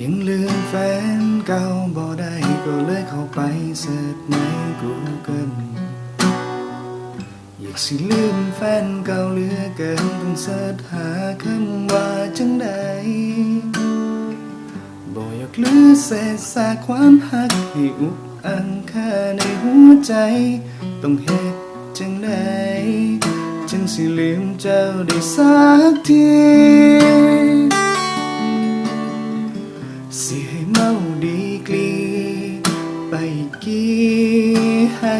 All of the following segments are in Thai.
ยังลืมแฟนเก่าบ่ได้ก็เลยเข้าไปเสิร์ชใน Google อยากสิลืมแฟนเก่าเหลือเกินต้องเสิร์ชหาคำว่าจังใดบ่อยากลือเศษซากความหักให้อุกอังค่าในหัวใจ ต้องเฮ็ดจังใดจึงสิลืมเจ้าได้สักที ให้เมาดีกลี ไปกี่ให้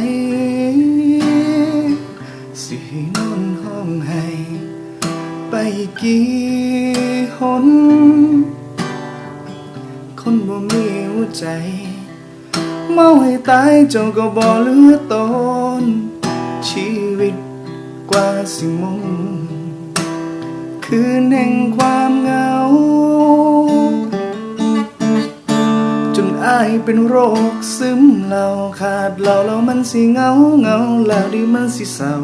สิให้นอนห้องให้ไปกี่หนคนบ่มีหัวใจ เมาให้ตายเจ้าก็บ่เหลือตน ชีวิตกว่าสิมงคืนแห่งความเหงาายเป็นโรคซึมเหล่าขาดเหล่าแล้วมันสิเงาเงาแล้วดิมันสิเศร้า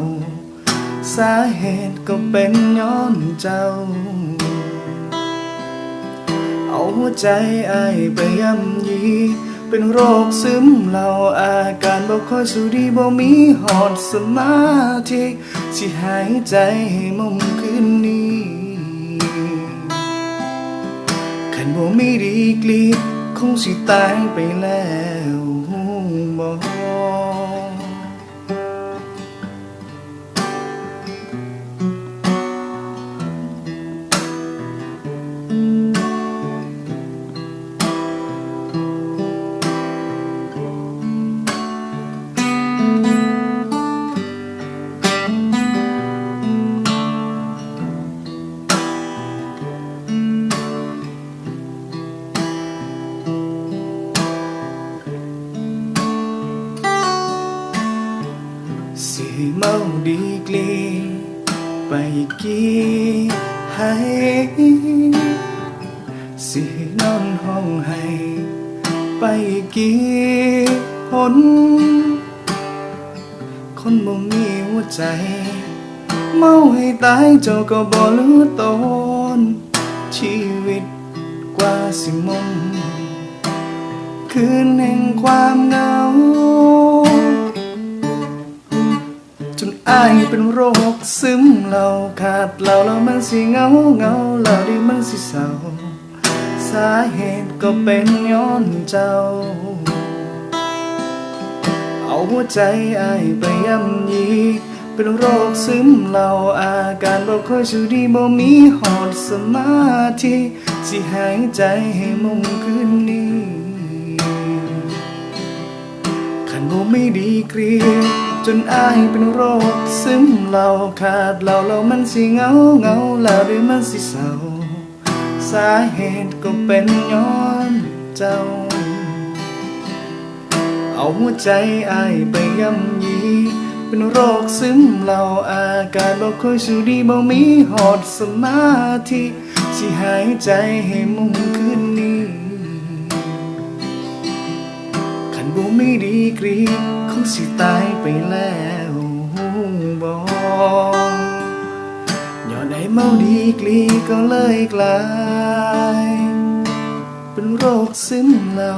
สาเหตุก็เป็นย้อนเจ้า เอาหัวใจอายไปย่ำยี เป็นโรคซึมเหล่าอาการบ่ค่อยสุดีบ่มีหอดสมาธิสิหายใจให้มุมคืนนี้ขันบ่มีดีกรี คงสิตายไปแล้วบ่ สิเมาดีกลีไปกี่ให้สินอนห้องให้ไปกี่หนคนบ่มีหัวใจ เมาให้ตายเจ้าก็บ่รู้ตน ชีวิตกว่าสิมงคืนแห่งความเหงา อายเป็นโรคซึมเหล่าขาดเหล่าแล้วมันสิเงาเงาแล้วดิมันสิเศร้าสาเหตุก็เป็นย้อนเจ้า เอาหัวใจอายไปย่ำยีเป็นโรคซึมเหล่าอาการบ่ค่อยสุดีบ่มีหอดสมาธิสิหายใจให้มุมคืนนี้ ขันบ่ไม่ดีกรีจนอายเป็นโรคซึมเหล่าขาดเหล่าแล้วมันสิเงาเงาแล้วหรือมันสิเศร้าสาเหตุก็เป็นย้อนเจ้า เอาหัวใจอายไปย่ำยีเป็นโรคซึมเหล่าอาการบ่ค่อยสุดีบ่มีหอดสมาธิสิหายใจให้มุมคืนนี้ บ่มีดีกรีคงสิตายไปแล้วบอย้อนได้เมาดีกรีก็เลยกลาย เป็นโรคซึมเหล่า